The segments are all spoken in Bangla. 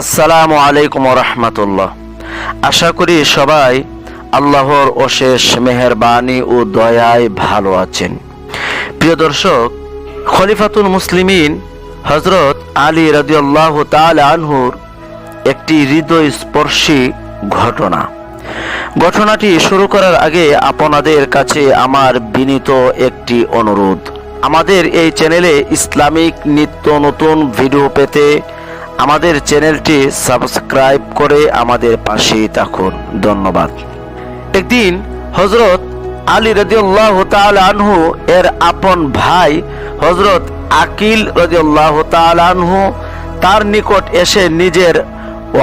আসসালামু আলাইকুম রহমতুল্লাহ। আশা করি সবাই আল্লাহর অশেষ মেহেরবানি ও দয়ায় ভালো আছেন। প্রিয় দর্শক, খলিফাতুল মুসলিমিন হজরত আলী রাদিয়াল্লাহ তাল আনহুর একটি হৃদয় স্পর্শী ঘটনা। ঘটনাটি শুরু করার আগে আপনাদের কাছে আমার বিনীত একটি অনুরোধ। আমাদের এই চ্যানেলে ইসলামিক নিত্য নতুন ভিডিও পেতে আমাদের চ্যানেলটি সাবস্ক্রাইব করে আমাদের পাশেই থাকুন। ধন্যবাদ। একদিন হজরত আলী রদিউল্লাহ তাল আনহু, এর আপন ভাই হজরত আকিল রদিউল্লাহ তাল আনহু, তার নিকট এসে নিজের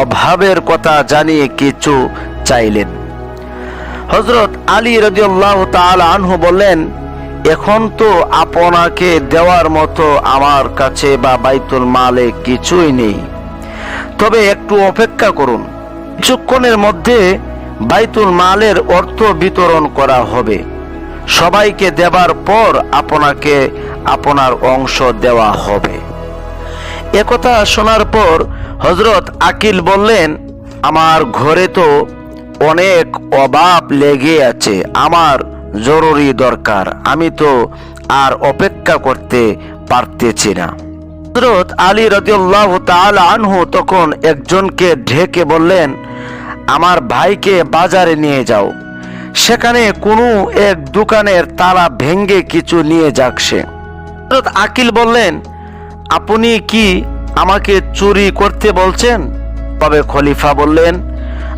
অভাবের কথা জানিয়ে কিছু চাইলেন। হজরত আলী রদিউল্লাহ তাল আনহু বললেন এখন তো আপনাকে দেওয়ার মতো আমার কাছে বা বাইতুল মালে কিছুই নেই। তবে একটু অপেক্ষা করুন। কিছুক্ষণের মধ্যে বাইতুল মালের অর্থ বিতরণ করা হবে। সবাইকে দেবার পর আপনাকে আপনার অংশ দেওয়া হবে। একথা শোনার পর হজরত আকিল বললেন, আমার ঘরে তো অনেক অভাব লেগে আছে। আমার জরুরি দরকার। আমি তো আর অপেক্ষা করতে পারতেছি না। হজরত আলী রদিউল্লাহ তাল আনহু তখন একজনকে ঢেকে বললেন, আমার ভাইকে বাজারে নিয়ে যাও। সেখানে কোনো এক দোকানের তালা ভেঙ্গে কিছু নিয়ে যাক সে। হজরত আকিল বললেন, আপনি কি আমাকে চুরি করতে বলছেন? তবে খলিফা বললেন,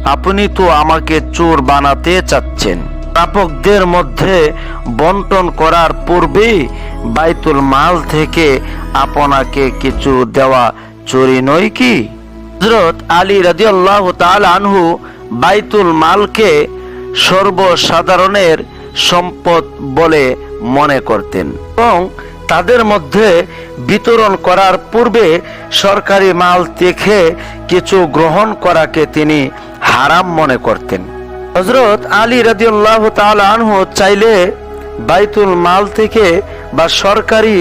আপনি তো আমাকে চোর বানাতে চাচ্ছেন। প্রাপকদের মধ্যে বন্টন করার পূর্বেই বাইতুল মাল থেকে আপনাকে কিছু দেওয়া চুরি নয় কি? হজরত আলী রাজিউল্লাহ তাল আনহু বাইতুল মালকে সর্বসাধারণের সম্পদ বলে মনে করতেন এবং তাদের মধ্যে বিতরণ করার পূর্বে সরকারি মাল দেখে কিছু গ্রহণ করাকে তিনি হারাম মনে করতেন। হজরত আলী রাজিউল্লাহ আনহু চাইলে বাইতুল মাল থেকে বা সরকারি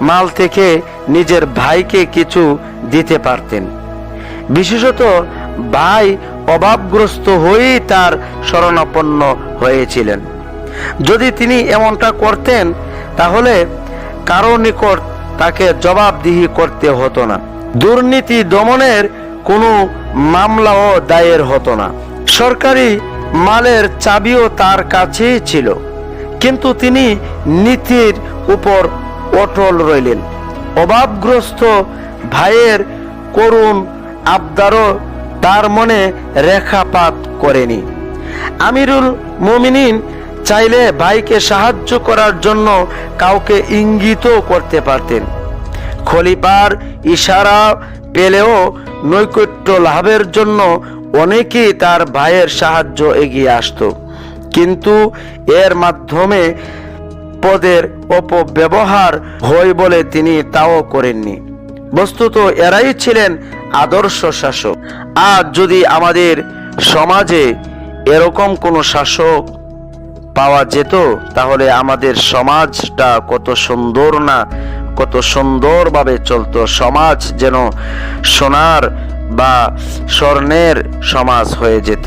মাল থেকে নিজের ভাইকে কিছু দিতে পারতেন। বিশেষত ভাই অভাবগ্রস্ত হয়েই তার শরণাপন্ন হয়েছিলেন। যদি তিনি এমনটা করতেন, তাহলে কারও নিকট তাকে জবাবদিহি করতে হতো না। দুর্নীতি দমনের কোনো মামলাও দায়ের হতো না। সরকারি মালের চাবিও তার কাছেই ছিল। কিন্তু তিনি নীতির উপর অটল রইলেন। অভাবগ্রস্ত ভাইয়ের করুণ আবদারও তার মনে রেখাপাত করেনি। আমিরুল মুমিনিন চাইলে ভাইকে সাহায্য করার জন্য কাউকে ইঙ্গিতও করতে পারতেন। খলিফার ইশারা পেলেও নৈকট্য লাভের জন্য অনেকেই তার ভাইয়ের সাহায্য এগিয়ে আসতো, কিন্তু এর মাধ্যমে পদের অপব্যবহার হয় বলে তিনি তাও করেননি। বস্তুত এরাই ছিলেন আদর্শ শাসক। আজ যদি আমাদের সমাজে এরকম কোনো শাসক পাওয়া যেত, তাহলে আমাদের সমাজটা কত সুন্দর না, কত সুন্দরভাবে চলতো। সমাজ যেন সোনার বা স্বর্ণের সমাজ হয়ে যেত।